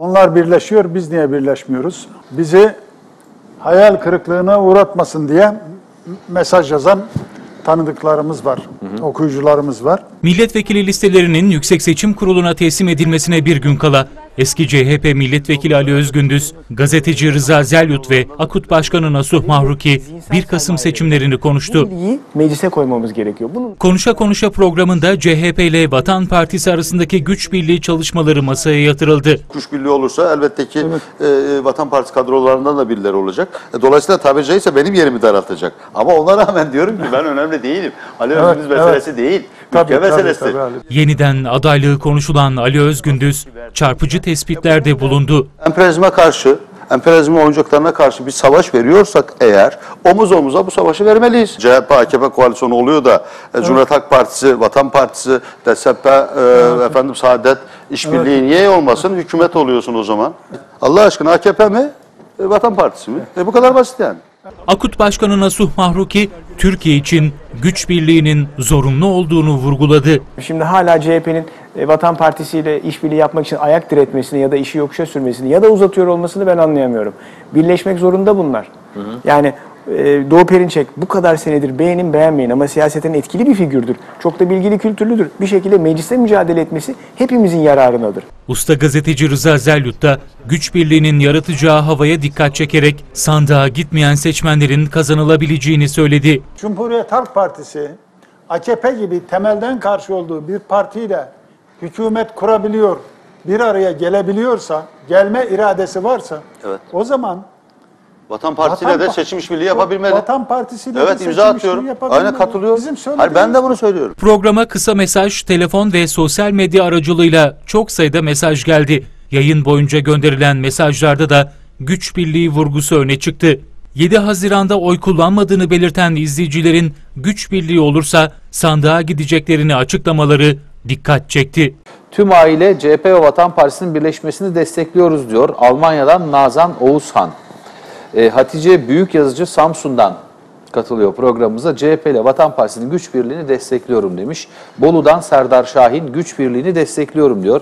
Onlar birleşiyor, biz niye birleşmiyoruz? Bizi hayal kırıklığına uğratmasın diye mesaj yazan tanıdıklarımız var, okuyucularımız var. Milletvekili listelerinin Yüksek Seçim Kurulu'na teslim edilmesine bir gün kala eski CHP milletvekili Ali Özgündüz, gazeteci Rıza Zelyut ve Akut Başkanı Nasuh Mahruki 1 Kasım seçimlerini konuştu. meclise koymamız gerekiyor. Bunun Konuşa Konuşa programında CHP ile Vatan Partisi arasındaki güç birliği çalışmaları masaya yatırıldı. kuş birliği olursa elbette ki e, e, Vatan Partisi kadrolarından da birileri olacak. E, dolayısıyla tabiri caizse benim yerimi daraltacak. Ama ona rağmen diyorum ki ben önemli değilim. Ali Evet, Özgürüz meselesi değil. Tabii, Ülke tabii, meselesi. tabii, Ali. Yeniden adaylığı konuşulan Ali Özgündüz çarpıcı tespitlerde bulundu. Emperyalizme karşı, emperyalizmin oyuncaklarına karşı bir savaş veriyorsak eğer omuz omuza bu savaşı vermeliyiz. CHP, AKP koalisyonu oluyor da e, Cumhuriyet Halk Partisi, Vatan Partisi, DSP, e, efendim Saadet işbirliği niye olmasın? Hükümet oluyorsun o zaman. Allah aşkına AKP mi? E, Vatan Partisi mi? E, bu kadar basit yani. Akut Başkanı Nasuh Mahruki, Türkiye için güç birliğinin zorunlu olduğunu vurguladı. Şimdi hala CHP'nin e, Vatan Partisi ile işbirliği yapmak için ayak diretmesini ya da işi yokuşa sürmesini ya da uzatıyor olmasını ben anlayamıyorum. Birleşmek zorunda bunlar. Yani e, Doğu Perinçek bu kadar senedir beğenin beğenmeyin ama siyasetin etkili bir figürdür. Çok da bilgili kültürlüdür. Bir şekilde mecliste mücadele etmesi hepimizin yararınadır. Usta gazeteci Rıza Zelyut da güç birliğinin yaratacağı havaya dikkat çekerek sandığa gitmeyen seçmenlerin kazanılabileceğini söyledi. Cumhuriyet Halk Partisi, AKP gibi temelden karşı olduğu bir partiyle hükümet kurabiliyor, bir araya gelebiliyorsa, gelme iradesi varsa Evet. o zaman Vatan Partisi'yle Vatan de Pa- seçim işbirliği yapabilmeli. Vatan Partisi'yle de evet seçim imza işbirliği atıyorum. yapabilmeli. Aynen katılıyorum. Bizim Hayır ben de bunu söylüyorum. Programa kısa mesaj, telefon ve sosyal medya aracılığıyla çok sayıda mesaj geldi. Yayın boyunca gönderilen mesajlarda da güç birliği vurgusu öne çıktı. 7 Haziran'da oy kullanmadığını belirten izleyicilerin güç birliği olursa sandığa gideceklerini açıklamaları dikkat çekti. Tüm aile CHP ve Vatan Partisi'nin birleşmesini destekliyoruz diyor. Almanya'dan Nazan Oğuzhan. E, Hatice Büyük Yazıcı Samsun'dan katılıyor programımıza. CHP ile Vatan Partisi'nin güç birliğini destekliyorum demiş. Bolu'dan Serdar Şahin güç birliğini destekliyorum diyor.